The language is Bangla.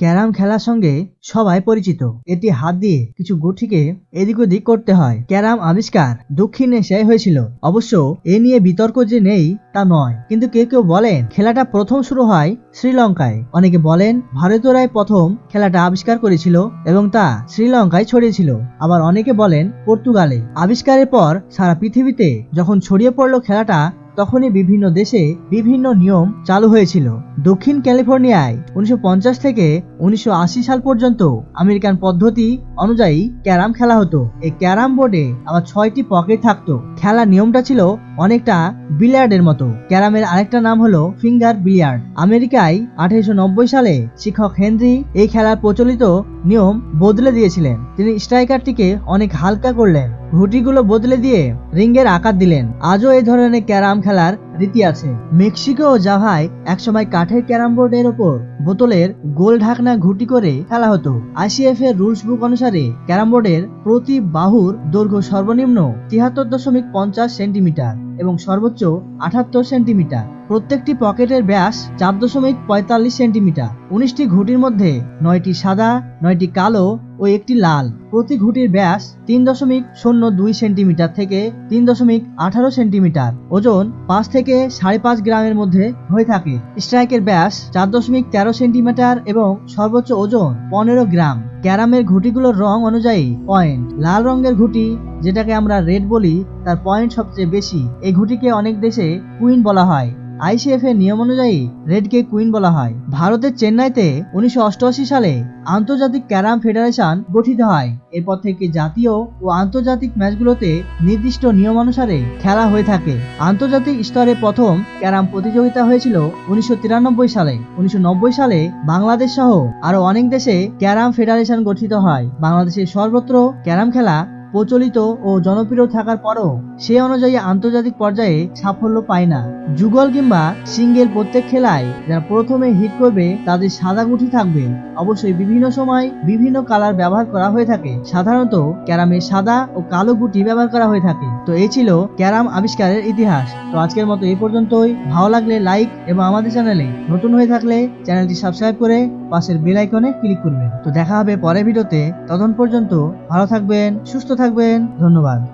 ক্যারাম খেলার সঙ্গে সবাই পরিচিত। এটি হাত দিয়ে কিছু গুটিকে এদিক ওদিক করতে হয়। ক্যারাম আবিষ্কার দক্ষিণ এশিয়ায় হয়েছিল। অবশ্য এ নিয়ে বিতর্ক যে নেই তা নয়। কিন্তু কেউ কেউ বলেন, খেলাটা প্রথম শুরু হয় শ্রীলঙ্কায়। অনেকে বলেন ভারতীয়রাই প্রথম খেলাটা আবিষ্কার করেছিল এবং তা শ্রীলঙ্কায় ছড়িয়েছিল। আবার অনেকে বলেন, পর্তুগালে। আবিষ্কারের পর সারা পৃথিবীতে যখন ছড়িয়ে পড়ল খেলাটা তখনই বিভিন্ন দেশে বিভিন্ন নিয়ম চালু হয়েছিল। দক্ষিণ ক্যালিফোর্নিয়ায় উনিশশো পঞ্চাশ থেকে উনিশশো আশি সাল পর্যন্ত আমেরিকান পদ্ধতি অনুযায়ী ক্যারাম খেলা হতো। এই ক্যারাম বোর্ডে আবার ছয়টি পকেট থাকতো। খেলার নিয়মটা ছিল অনেকটা বিলিয়ার্ডের মতো। ক্যারামের আরেকটা নাম হলো ফিঙ্গার বিলিয়ার্ড। আমেরিকায় আঠারোশো নব্বই সালে শিক্ষক হেনরি এই খেলার প্রচলিত নিয়ম বদলে দিয়েছিলেন। তিনি স্ট্রাইকারটিকে অনেক হালকা করলেন। ঘুটিগুলো বদলে দিয়ে রিঙ্গের আকার দিলেন। আজও এই ধরনের ক্যারাম খেলার রীতি আছে। মেক্সিকো ও জাভায় একসময় কাঠের ক্যারাম বোর্ডের ওপর বোতলের গোল ঢাকনা ঘুটি করে খেলা হতো। আইসিএফ এর রুলস বুক অনুসারে ক্যারাম বোর্ডের প্রতি বাহুর দৈর্ঘ্য সর্বনিম্ন তিয়াত্তর দশমিক পঞ্চাশ সেন্টিমিটার এবং সর্বোচ্চ আঠাত্তর সেন্টিমিটার। প্রত্যেকটি পকেটের ব্যাস চার দশমিক পঁয়তাল্লিশ সেন্টিমিটার। উনিশটি ঘুটির মধ্যে নয়টি সাদা, নয়টি কালো ও একটি লাল। প্রতি ঘুটির ব্যাস তিন দশমিক শূন্য দুই সেন্টিমিটার থেকে তিন দশমিক আঠারো সেন্টিমিটার। ওজন পাঁচ থেকে সাড়ে পাঁচ গ্রামের মধ্যে হয়ে থাকে। স্ট্রাইকের ব্যাস চার দশমিক তেরো সেন্টিমিটার এবং সর্বোচ্চ ওজন পনেরো গ্রাম। ক্যারামের ঘুটিগুলোর রং অনুযায়ী পয়েন্ট। লাল রঙের ঘুটি, যেটাকে আমরা রেড বলি, তার পয়েন্ট সবচেয়ে বেশি। এই ঘুটিকে অনেক দেশে কুইন বলা হয়। আইসিএফ এর নিয়ম অনুযায়ী রেডকে কুইন বলা হয়। ভারতের চেন্নাইতে উনিশশো অষ্টআশি সালে আন্তর্জাতিক ক্যারাম ফেডারেশন গঠিত হয়। এরপর থেকে জাতীয় ও আন্তর্জাতিক ম্যাচগুলোতে নির্দিষ্ট নিয়ম অনুসারে খেলা হয়ে থাকে। আন্তর্জাতিক স্তরে প্রথম ক্যারাম প্রতিযোগিতা হয়েছিল উনিশশো তিরানব্বই সালে। উনিশশো নব্বই সালে বাংলাদেশ সহ আরও অনেক দেশে ক্যারাম ফেডারেশন গঠিত হয়। বাংলাদেশের সর্বত্র ক্যারাম খেলা প্রচলিত ও জনপ্রিয় থাকার পরও সে অনুযায়ী আন্তর্জাতিক পর্যায়ে সাফল্য পায় না। যুগল কিংবা সিঙ্গেল প্রত্যেক খেলায় যারা প্রথমে হিট করবে, তাদের সাদা গুটি থাকবে। অবশ্যই বিভিন্ন সময় বিভিন্ন কালার ব্যবহার করা হয়ে থাকে। সাধারণত ক্যারামে সাদা ও কালো গুটি ব্যবহার করা হয়ে থাকে। তো এই ছিল ক্যারাম আবিষ্কারের ইতিহাস। তো আজকের মতো এই পর্যন্তই। ভালো লাগলে লাইক এবং আমাদের চ্যানেলে নতুন হয়ে থাকলে চ্যানেলটি সাবস্ক্রাইব করে পাশের বেল আইকনে ক্লিক করবেন। তো দেখা হবে পরের ভিডিওতে। ততক্ষণ পর্যন্ত ভালো থাকবেন, সুস্থ থাকবেন। ধন্যবাদ।